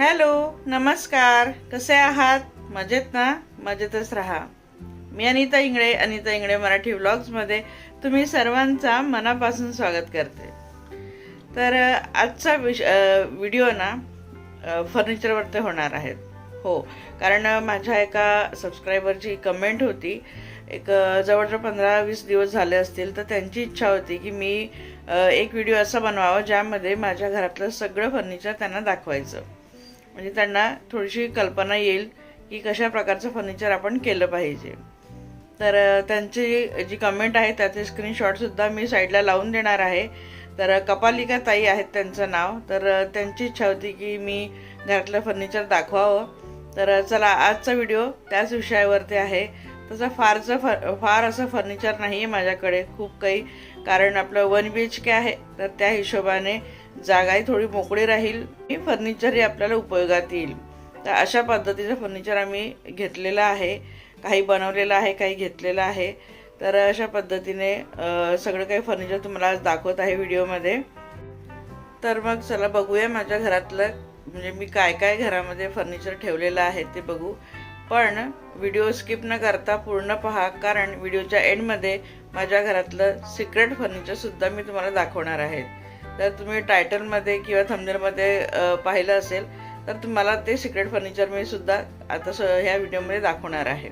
Hello नमस्कार. कसे आहात? मजेत ना? मजेतच राहा. मी अनिता इंगळे अनिता इंगळे मराठी व्लॉग्समध्ये तुम्ही सर्वांचा मनापासून स्वागत करते. तर आजचा विश व्हिडिओ ना फर्निचरवरती होणार आहेत हो कारण माझ्या एका सबस्क्रायबरची कमेंट होती. एक जवळजवळ पंधरा वीस दिवस झाले असतील तर त्यांची इच्छा होती की मी एक व्हिडिओ असा बनवावा ज्यामध्ये माझ्या घरातलं सगळं फर्निचर त्यांना दाखवायचं. म्हणजे त्यांना थोडीशी कल्पना येईल की कशा प्रकारचं फर्निचर आपण केलं पाहिजे. तर त्यांची जी कमेंट आहे त्याचे स्क्रीनशॉटसुद्धा मी साईडला लावून देणार आहे. तर कपालिका ताई आहेत त्यांचं नाव. तर त्यांची इच्छा होती की मी घरातलं फर्निचर दाखवावं. तर चला आजचा व्हिडिओ त्याच विषयावरती आहे. तसं फारचं फर फार असं फर्निचर नाही आहे माझ्याकडे. खूप काही कारण आपलं वन बी एच के आहे. तर त्या हिशोबाने जागाही थोडी मोकळी राहील. हे फर्निचरही आपल्याला उपयोगात येईल. तर अशा पद्धतीचं फर्निचर आम्ही घेतलेलं आहे. काही बनवलेलं आहे काही घेतलेलं आहे. तर अशा पद्धतीने सगळं काही फर्निचर तुम्हाला आज दाखवत आहे व्हिडिओमध्ये. तर मग चला बघूया माझ्या घरातलं म्हणजे मी काय काय घरामध्ये फर्निचर ठेवलेलं आहे ते बघू. पण व्हिडिओ स्किप न करता पूर्ण पहा कारण व्हिडिओच्या एंडमध्ये माझ्या घरातलं सिक्रेट फर्निचरसुद्धा मी तुम्हाला दाखवणार आहे. तर तुम्ही टायटलमध्ये किंवा थंबनेलमध्ये पाहिलं असेल तर तुम्हाला ते सिक्रेट फर्निचर मी सुद्धा आता स ह्या व्हिडिओमध्ये दाखवणार आहे.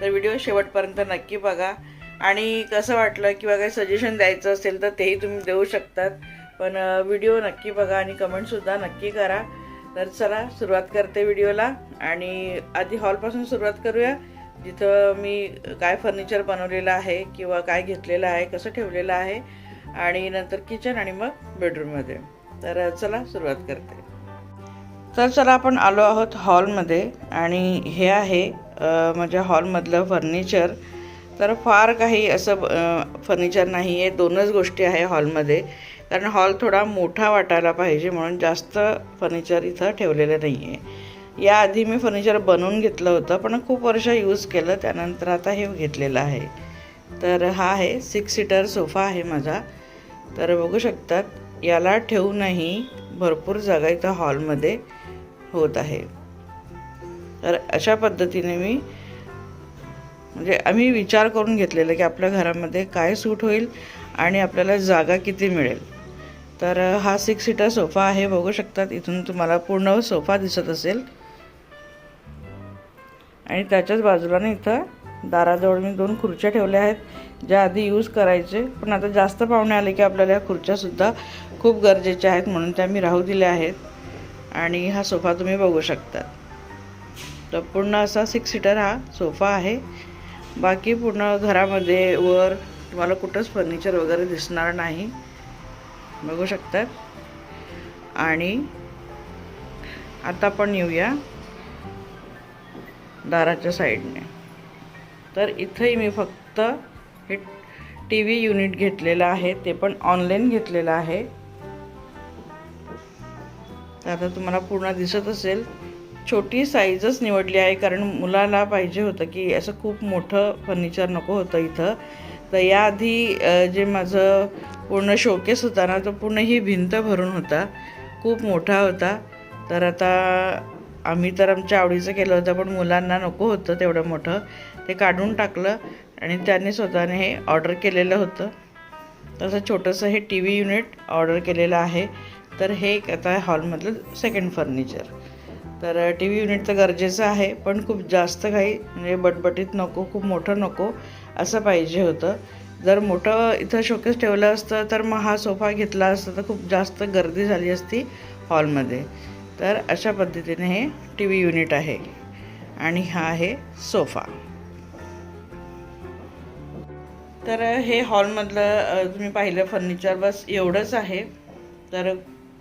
तर व्हिडिओ शेवटपर्यंत नक्की बघा. आणि कसं वाटलं किंवा काही सजेशन द्यायचं असेल तर तेही तुम्ही देऊ शकतात. पण व्हिडिओ नक्की बघा आणि कमेंटसुद्धा नक्की करा. तर चला सुरुवात करते व्हिडिओला आणि आधी हॉलपासून सुरुवात करूया. जिथं मी काय फर्निचर बनवलेलं आहे किंवा काय घेतलेलं आहे कसं ठेवलेलं आहे आणि नंतर किचन आणि मग बेडरूममध्ये तर चला सुरुवात करते. तर चला आपण आलो आहोत हॉलमध्ये आणि हे आहे माझ्या हॉलमधलं फर्निचर तर फार काही असं फर्निचर नाही आहे दोनच गोष्टी आहे हॉलमध्ये कारण हॉल थोडा मोठा वाटायला पाहिजे म्हणून जास्त फर्निचर इथं ठेवलेलं नाही आहे याआधी मी फर्निचर बनवून घेतलं होतं पण खूप वर्ष यूज केलं. त्यानंतर आता हे घेतलेलं आहे. तर हा आहे सिक्स सीटर सोफा आहे माझा. तर बघू शकतात याला ठेवूनही भरपूर जागा इथं हॉलमध्ये होत आहे. तर अशा पद्धतीने मी म्हणजे आम्ही विचार करून घेतलेलं की आपल्या घरामध्ये काय सूट होईल आणि आपल्याला जागा किती मिळेल. तर हा सिक्स सीटर सोफा आहे बघू शकतात इथून तुम्हाला पूर्ण सोफा दिसत असेल. आणि त्याच्याच बाजूला ना इथं दाराजवळ मी दोन खुर्च्या ठेवल्या आहेत. ज्या आधी यूज करायचे पण आता जास्त पाहुणे आले की आपल्याला या खुर्च्यासुद्धा खूप गरजेच्या आहेत म्हणून त्या मी राहू दिल्या आहेत. आणि हा सोफा तुम्ही बघू शकता. तर पूर्ण असा सिक्स सीटर हा सोफा आहे. बाकी पूर्ण घरामध्ये वर तुम्हाला कुठंच फर्निचर वगैरे दिसणार नाही. बघू शकतात. आणि आता आपण येऊया दाराच्या साईडने तर इथंही मी फक्त हे टी व्ही युनिट घेतलेलं आहे ते पण ऑनलाईन घेतलेलं आहे. तर आता तुम्हाला पूर्ण दिसत असेल छोटी साईजच निवडली आहे कारण मुलाला पाहिजे होतं की असं खूप मोठं फर्निचर नको होतं इथं. तर याआधी जे माझं पूर्ण शोकेस होता ना तो पूर्ण ही भिंत भरून होता. खूप मोठा होता. तर आता आम्ही तर आमच्या आवडीचं केलं होतं पण मुलांना नको होतं तेवढं मोठं. ते काढून टाकलं. आणि त्यांनी स्वतःने हे ऑर्डर केलेलं होतं. तसं छोटंसं हे टी व्ही युनिट ऑर्डर केलेलं आहे. तर हे एक आता हॉलमधलं सेकंड फर्निचर तर टी व्ही युनिट तर गरजेचं आहे पण खूप जास्त काही म्हणजे बटबटीत नको खूप मोठं नको असं पाहिजे होतं. जर मोठं इथं शोकेस ठेवलं असतं तर मग हा सोफा घेतला असता तर खूप जास्त गर्दी झाली असती हॉलमध्ये. तर अशा पद्धतीने हे टी व्ही युनिट आहे. आणि हा आहे सोफा. तर हे हॉलमधलं तुम्ही पाहिलं फर्निचर बस एवढंच आहे. तर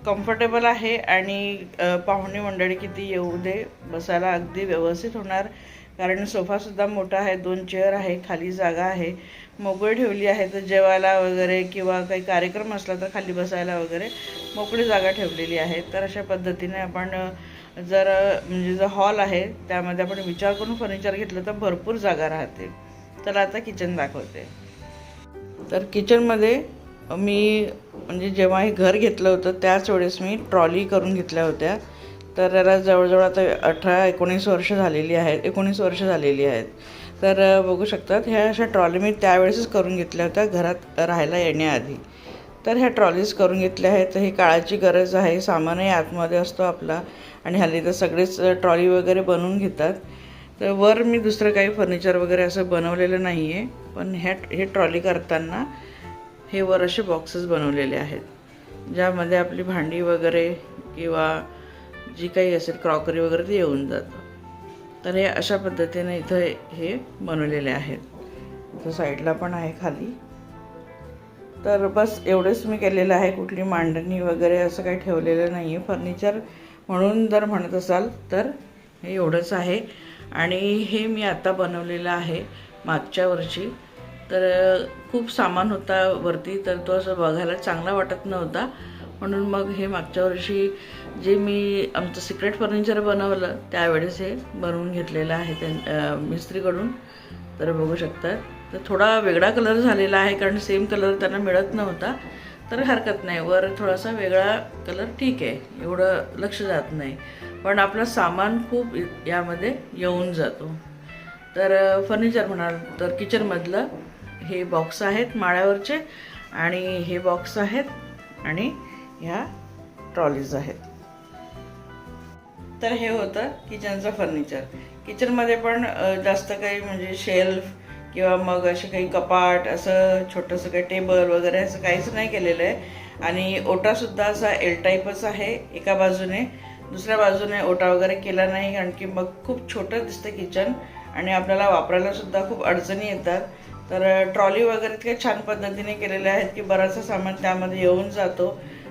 कम्फर्टेबल आहे आणि पाहुणे मंडळी किती येऊ दे बसायला अगदी व्यवस्थित होणार. कारण सोफासुद्धा मोठा आहे दोन चेअर आहे खाली जागा आहे. मोकळी ठेवली आहे तर जेवायला वगैरे किंवा काही कार्यक्रम असला तर खाली बसायला वगैरे मोकळी जागा ठेवलेली आहे. तर अशा पद्धतीने आपण जर म्हणजे जो हॉल आहे त्यामध्ये आपण विचार करून फर्निचर घेतलं तर भरपूर जागा राहते तर आता किचन दाखवते. तर किचनमध्ये मी म्हणजे जेव्हा हे घर घेतलं होतं त्याच वेळेस मी ट्रॉली करून घेतल्या होत्या. तर याला जवळजवळ आता अठरा एकोणीस वर्ष झालेली आहेत एकोणीस वर्ष झालेली आहेत. तर बघू शकतात ह्या अशा ट्रॉली मी त्यावेळेसच करून घेतल्या होत्या घरात राहायला येण्याआधी. तर ह्या ट्रॉलीज करून घेतल्या आहेत तर ही काळाची गरज आहे सामानही आतमध्ये असतो आपला. आणि हल्ली तर सगळेच ट्रॉली वगैरे बनवून घेतात. तर वर मी दुसरं काही फर्निचर वगैरे असं बनवलेलं नाही आहे पण ह्या हे ट्रॉली करताना हे वर असे बॉक्सेस बनवलेले आहेत. ज्यामध्ये आपली भांडी वगैरे किंवा जी काही असेल क्रॉकरी वगैरे ते येऊन जातं. तर हे अशा पद्धतीने इथं हे बनवलेले आहेत. इथं साईडला पण आहे खाली. तर बस एवढंच मी केलेलं आहे. कुठली मांडणी वगैरे असं काही ठेवलेलं नाही आहे फर्निचर म्हणून जर म्हणत असाल तर हे एवढंच आहे. आणि हे मी आता बनवलेलं आहे मागच्या वर्षी. तर खूप सामान होता वरती तर तो असं बघायला चांगला वाटत नव्हता. म्हणून मग हे मागच्या वर्षी जे मी आमचं सिक्रेट फर्निचर बनवलं त्यावेळेस हे बनवून घेतलेलं आहे त्यां मिस्त्रीकडून. तर बघू शकतात तर थोडा वेगळा कलर झालेला आहे कारण सेम कलर त्यांना मिळत नव्हता. तर हरकत नाही वर थोडासा वेगळा कलर ठीक आहे एवढं लक्ष जात नाही. पण आपलं सामान खूप यामध्ये येऊन जातो. तर फर्निचर म्हणाल तर किचनमधलं हे बॉक्स आहेत माळ्यावरचे आणि हे बॉक्स आहेत आणि ह्या ट्रॉलीज आहेत. तर हे होतं किचनचं फर्निचर किचनमध्ये पण जास्त काही म्हणजे शेल्फ किंवा मग असे काही कपाट असं छोटंसं काही टेबल वगैरे असं काहीच नाही केलेलं आहे. आणि ओटासुद्धा असा एल टाईपच आहे एका बाजूने. दुसऱ्या बाजूने ओटा वगैरे केला नाही कारण की मग खूप छोटं दिसतं किचन आणि आपल्याला वापरायला सुद्धा खूप अडचणी येतात. तर ट्रॉली वगैरे इतक्या छान पद्धतीने केलेल्या आहेत की बराचसा सामान त्यामध्ये येऊन जातो.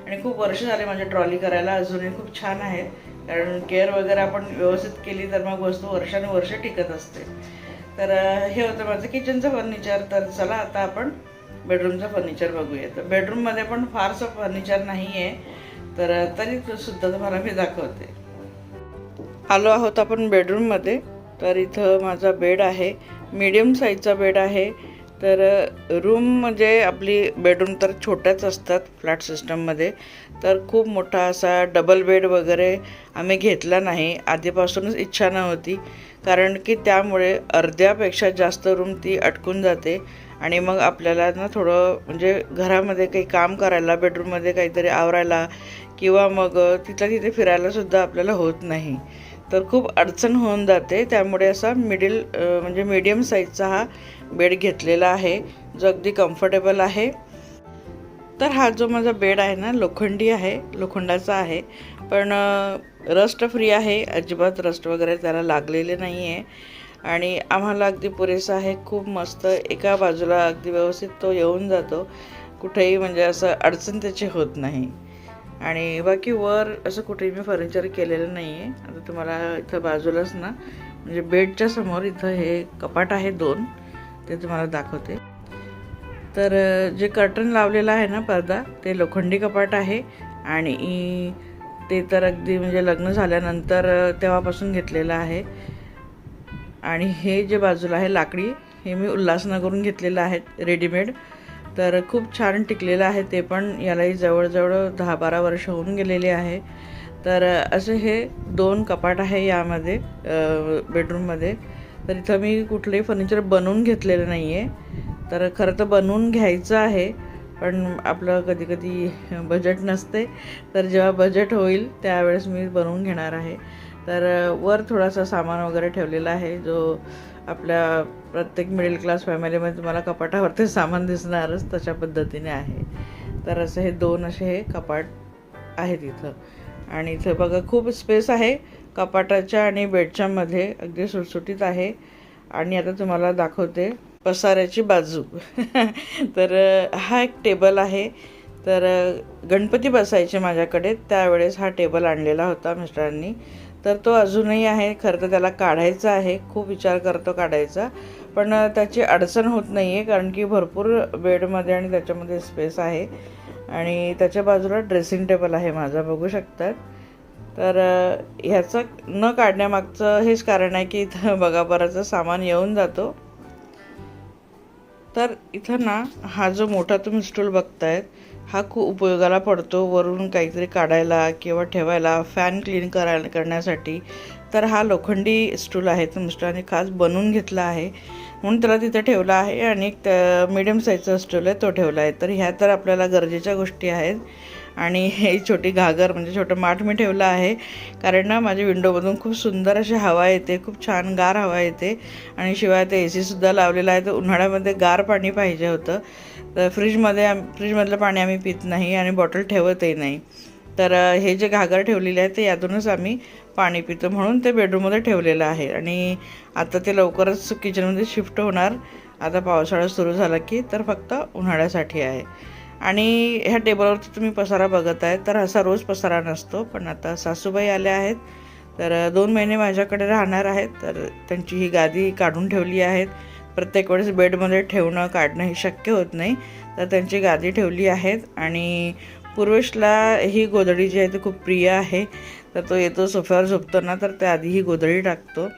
आणि खूप वर्ष झाले माझ्या ट्रॉली करायला अजूनही खूप छान आहे. कारण केअर वगैरे आपण व्यवस्थित केली तर मग वस्तू वर्षानुवर्ष टिकत असते. तर हे होतं माझं किचनचं फर्निचर तर चला आता आपण बेडरूमचं फर्निचर बघूया. तर बेडरूममध्ये पण फारसं फर्निचर नाही आहे तर तरी सुद्धा तुम्हाला मी दाखवते. आलो आहोत आपण बेडरूममध्ये तर इथं माझा बेड आहे. मीडियम साईजचा बेड आहे. तर रूम म्हणजे आपली बेडरूम तर छोट्याच असतात फ्लॅट सिस्टममध्ये तर खूप मोठा असा डबल बेड वगैरे आम्ही घेतला नाही. आधीपासूनच इच्छा नव्हती. कारण की त्यामुळे अर्ध्यापेक्षा जास्त रूम ती अटकून जाते. आणि मग आपल्याला ना थोडं म्हणजे घरामध्ये काही काम करायला बेडरूममध्ये काहीतरी आवरायला किंवा मग तिथल्या तिथे फिरायला सुद्धा आपल्याला होत नाही. तर खूप अडचण होऊन जाते. त्यामुळे असा मिडिल म्हणजे मीडियम साईजचा हा बेड घेतलेला आहे जो अगदी कम्फर्टेबल आहे. तर हा जो माझा बेड आहे ना लोखंडी आहे लोखंडाचा आहे. पण रस्ट फ्री आहे. अजिबात रस्ट वगैरे त्याला लागलेले नाही आहे आणि आम्हाला अगदी पुरेसा आहे. खूप मस्त एका बाजूला अगदी व्यवस्थित तो येऊन जातो. कुठेही म्हणजे असं अडचण त्याची होत नाही. आणि बाकी वर असं कुठेही मी फर्निचर केलेलं नाही आहे आता तुम्हाला इथं बाजूलाच ना म्हणजे बेडच्या समोर इथं हे कपाट आहे दोन ते तुम्हाला दाखवते. तर जे कर्टन लावलेलं आहे ना पडदा ते लोखंडी कपाट आहे आणि ते तर अगदी म्हणजे लग्न झाल्यानंतर तेव्हापासून घेतलेलं आहे. आणि हे जे बाजूला आहे लाकडी हे मी उल्हासनगरून घेतलेलं आहे रेडीमेड तर खूप छान टिकलेलं आहे ते पण. यालाही जवळजवळ दहा बारा वर्ष होऊन गेलेले आहे. तर असे हे दोन कपाट आहे यामध्ये बेडरूममध्ये तर इथं मी कुठलंही फर्निचर बनवून घेतलेलं नाही आहे तर खरं तर बनवून घ्यायचं आहे पण आपलं कधी कधी बजेट नसते. तर जेव्हा बजेट होईल त्यावेळेस मी बनवून घेणार आहे. तर वर थोडासा सामान वगैरे ठेवलेला आहे जो आपल्या प्रत्येक मिडल क्लास फॅमिलीमध्ये तुम्हाला कपाटावरती सामान दिसणारच तशा पद्धतीने आहे. तर असं हे दोन असे हे कपाट आहेत इथं. आणि इथं बघा खूप स्पेस आहे. कपाटाच्या आणि बेडच्या मध्ये अगदी सुटसुटीत आहे. आणि आता तुम्हाला दाखवते पसाऱ्याची बाजू. तर हा एक टेबल आहे. तर गणपती बसायचे माझ्याकडे. त्यावेळेस हा टेबल आणलेला होता मिस्टरांनी. तर तो अजूनही आहे खरं तर त्याला काढायचा आहे. खूप विचार करतो काढायचा. पण त्याची अडचण होत नाही आहे कारण की भरपूर बेडमध्ये आणि त्याच्यामध्ये स्पेस आहे. आणि त्याच्या बाजूला ड्रेसिंग टेबल आहे माझा बघू शकतात. तर ह्याचं न काढण्यामागचं हेच कारण आहे की इथं बघा बराचं सामान येऊन जातो. तर इथं ना हा जो मोठा तुम्ही स्टूल बघतायत हा खूप उपयोगाला पडतो वरून काहीतरी काढायला किंवा ठेवायला फॅन क्लीन करायला करण्यासाठी. तर हा लोखंडी स्टूल आहे तो मिस्टरांनी खास बनवून घेतला आहे. म्हणून त्याला तिथं ठेवला आहे आणि एक मिडियम साईजचा स्टूल आहे तो ठेवला आहे. तर ह्या तर आपल्याला गरजेच्या गोष्टी आहेत. आणि हे छोटी घागर म्हणजे छोटं माठ मी ठेवलं आहे. कारण ना माझ्या विंडोमधून खूप सुंदर अशी हवा येते खूप छान गार हवा येते. आणि शिवाय ते ए सीसुद्धा लावलेला आहे तर उन्हाळ्यामध्ये गार पाणी पाहिजे होतं. तर फ्रीजमध्ये आम फ्रीजमधलं पाणी आम्ही पित नाही आणि बॉटल ठेवतही नाही. तर हे जे घागर ठेवलेले आहे ते यातूनच आम्ही पाणी पितो. म्हणून ते बेडरूममध्ये ठेवलेलं आहे. आणि आता ते लवकरच किचनमध्ये शिफ्ट होणार. आता पावसाळा सुरू झाला की तर फक्त उन्हाळ्यासाठी आहे. आणि ह्या टेबलवरती तुम्ही पसारा बघत आहे तर असा रोज पसारा नसतो. पण आता सासूबाई आल्या आहेत तर दोन महिने माझ्याकडे राहणार आहेत तर त्यांची ही गादी काढून ठेवली आहेत. प्रत्येक वेळेस बेडमध्ये ठेवणं काढणं हे शक्य होत नाही तर त्यांची गादी ठेवली आहेत. आणि पूर्वेशला ही गोधडी जी आहे ती खूप प्रिय आहे. तर तो येतो सोफ्यावर झोपतो ना तर त्याआधी ही गोधडी टाकतो.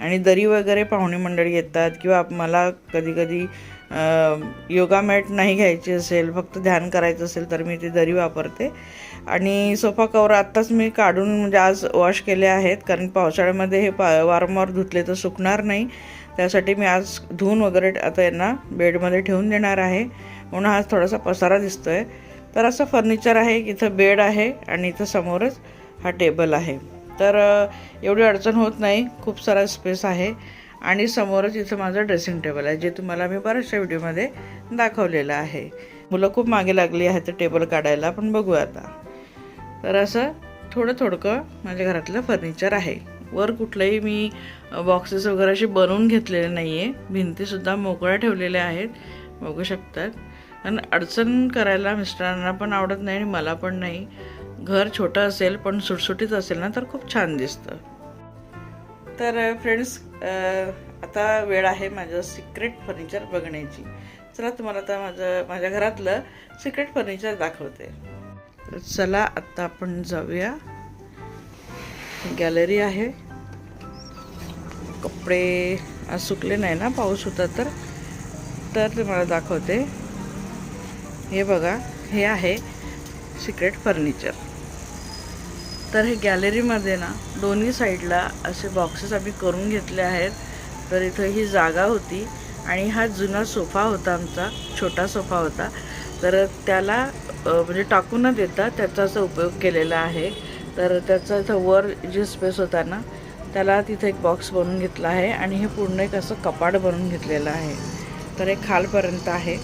आणि दरी वगैरे पाहुणे मंडळी येतात किंवा मला कधीकधी योगा मॅट नाही घ्यायची असेल फक्त ध्यान करायचं असेल तर मी ती दरी वापरते. आणि सोफा कवर आत्ताच मी काढून म्हणजे आज वॉश केले आहेत कारण पावसाळ्यामध्ये हे पा वारंवार धुतले तर सुकणार नाही. त्यासाठी मी आज धुवून वगैरे आता यांना बेडमध्ये ठेवून देणार आहे. म्हणून आज थोडासा पसारा दिसतो आहे तर असं फर्निचर आहे इथं बेड आहे आणि इथं समोरच हा टेबल आहे. तर एवढी अडचण होत नाही. खूप सारा स्पेस आहे. आणि समोरच इथं माझं ड्रेसिंग टेबल आहे जे तुम्हाला मी बऱ्याचशा व्हिडिओमध्ये दाखवलेलं आहे. मुलं खूप मागे लागली आहेत तर टेबल काढायला पण बघू आता. तर असं थोडं थोडकं माझ्या घरातलं फर्निचर आहे. वर कुठलंही मी बॉक्सेस वगैरे असे बनवून घेतलेले नाही आहे भिंतीसुद्धा मोकळ्या ठेवलेल्या आहेत बघू शकतात. कारण अडचण करायला मिस्टरांना पण आवडत नाही आणि मला पण नाही. घर छोटं असेल पण सुटसुटीत असेल ना तर खूप छान दिसतं. तर फ्रेंड्स आता वेळ आहे माझं सिक्रेट फर्निचर बघण्याची. चला तुम्हाला आता माझं माझ्या घरातलं सिक्रेट फर्निचर दाखवते. चला आत्ता आपण जाऊया. गॅलरी आहे. कपडे सुकले नाही ना पाऊस होता तर. तर तुम्हाला दाखवते. हे बघा हे आहे सिक्रेट फर्निचर तर हे गॅलरीमध्ये ना दोन्ही साईडला असे बॉक्सेस आम्ही करून घेतले आहेत. तर इथं ही जागा होती आणि हा जुना सोफा होता आमचा छोटा सोफा होता. तर त्याला म्हणजे टाकून न देता त्याचा असा उपयोग केलेला आहे. तर त्याचा इथं वर जे स्पेस होता ना त्याला तिथे एक बॉक्स बनवून घेतला आहे आणि हे पूर्ण एक असं कपाट बनवून घेतलेलं आहे. तर हे खालपर्यंत आहे.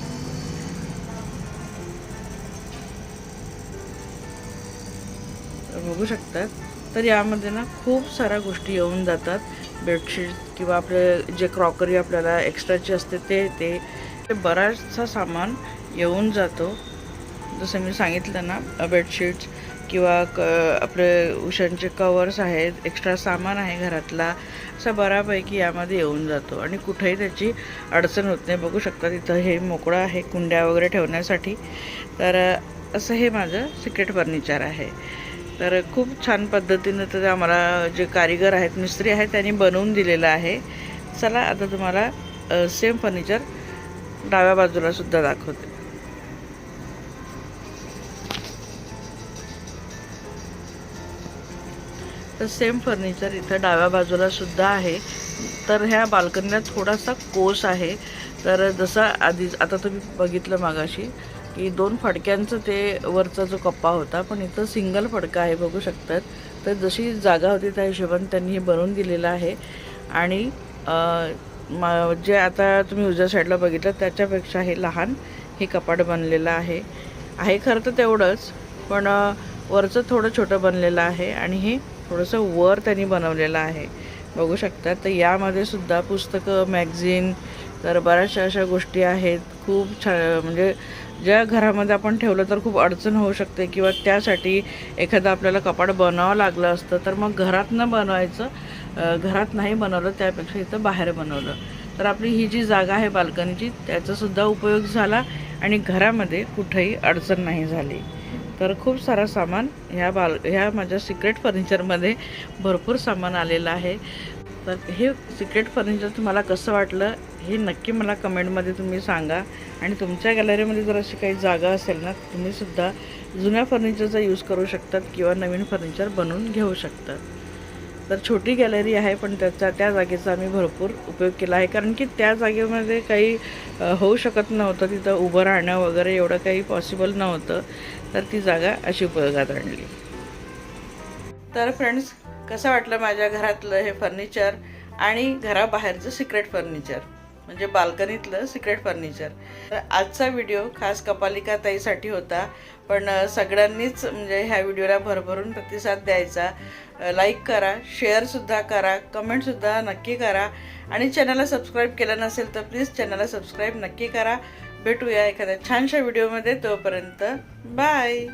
बघू शकतात. तर यामध्ये ना खूप साऱ्या गोष्टी येऊन जातात. बेडशीट किंवा आपले जे क्रॉकरी आपल्याला एक्स्ट्राची असते ते ते. ते बराचसा सामान येऊन जातो. जसं मी सांगितलं ना बेडशीट्स किंवा क आपले उशांचे कवर्स आहेत एक्स्ट्रा सामान आहे घरातला. असा बऱ्यापैकी यामध्ये येऊन जातो. आणि कुठेही त्याची अडचण होत नाही. बघू शकता तिथं हे मोकळं आहे कुंड्या वगैरे ठेवण्यासाठी. तर असं हे माझं सिक्रेट फर्निचर आहे. तर खूप छान पद्धतीनं तर आम्हाला जे कारीगर आहेत मिस्त्री आहेत त्यांनी बनवून दिलेलं आहे. चला आता तुम्हाला सेम फर्निचर डाव्या बाजूला सुद्धा दाखवते. तर सेम फर्निचर इथं डाव्या बाजूला सुद्धा आहे. तर ह्या बाल्कनीला थोडासा कोस आहे. तर जसं आधी आता तुम्ही बघितलं मागाशी की दोन फडक्यांचं ते वरचा जो कप्पा होता पण इथं सिंगल फडका आहे बघू शकतात. तर जशी जागा होती त्या हिशोबाने त्यांनी हे बनवून दिलेलं आहे. आणि जे आता तुम्ही उजव्या साईडला बघितलं त्याच्यापेक्षा हे लहान हे कपाट बनलेलं आहे. आहे खरं तर तेवढंच पण वरचं थोडं छोटं बनलेलं आहे आणि हे थोडंसं वर त्यांनी बनवलेलं आहे. बघू शकता तर यामध्ये सुद्धा पुस्तकं मॅगझिन तर बऱ्याचशा अशा गोष्टी आहेत. खूप छान म्हणजे ज्या घरामध्ये आपण ठेवलं तर खूप अडचण होऊ शकते किंवा त्यासाठी एखादं आपल्याला कपाट बनावं लागलं असतं तर मग घरात न बनवायचं घरात नाही बनवलं त्यापेक्षा इथं बाहेर बनवलं. तर आपली ही जी जागा आहे बाल्कनीची त्याचासुद्धा उपयोग झाला आणि घरामध्ये कुठेही अडचण नाही झाली. तर खूप सारा सामान ह्या बाल ह्या माझ्या सिक्रेट फर्निचरमध्ये भरपूर सामान आलेलं आहे. तर हे सिक्रेट फर्निचर तुम्हाला कसं वाटलं हे नक्की मला कमेंटमध्ये तुम्ही सांगा. आणि तुमच्या गॅलरीमध्ये जर अशी काही जागा असेल ना तुम्हीसुद्धा जुन्या फर्निचरचा यूज करू शकतात किंवा नवीन फर्निचर बनवून घेऊ शकतात. तर छोटी गॅलरी आहे पण त्याचा त्या जागेचा आम्ही भरपूर उपयोग केला आहे. कारण की त्या जागेमध्ये काही होऊ शकत नव्हतं. तिथं उभं राहणं वगैरे एवढं काही पॉसिबल नव्हतं. तर ती जागा अशी उपयोगात आणली. तर फ्रेंड्स कसं वाटलं माझ्या घरातलं हे फर्निचर आणि घराबाहेरचं सिक्रेट फर्निचर म्हणजे बाल्कनीतलं सिक्रेट फर्निचर तर आजचा व्हिडिओ खास कपालिका ताईसाठी होता पण सगळ्यांनीच म्हणजे ह्या व्हिडिओला भरभरून प्रतिसाद द्यायचा. लाईक करा शेअरसुद्धा करा कमेंटसुद्धा नक्की करा. आणि चॅनलला सबस्क्राईब केलं नसेल तर प्लीज चॅनलला सबस्क्राईब नक्की करा. भेटूया एखाद्या छानशा व्हिडिओमध्ये तोपर्यंत. बाय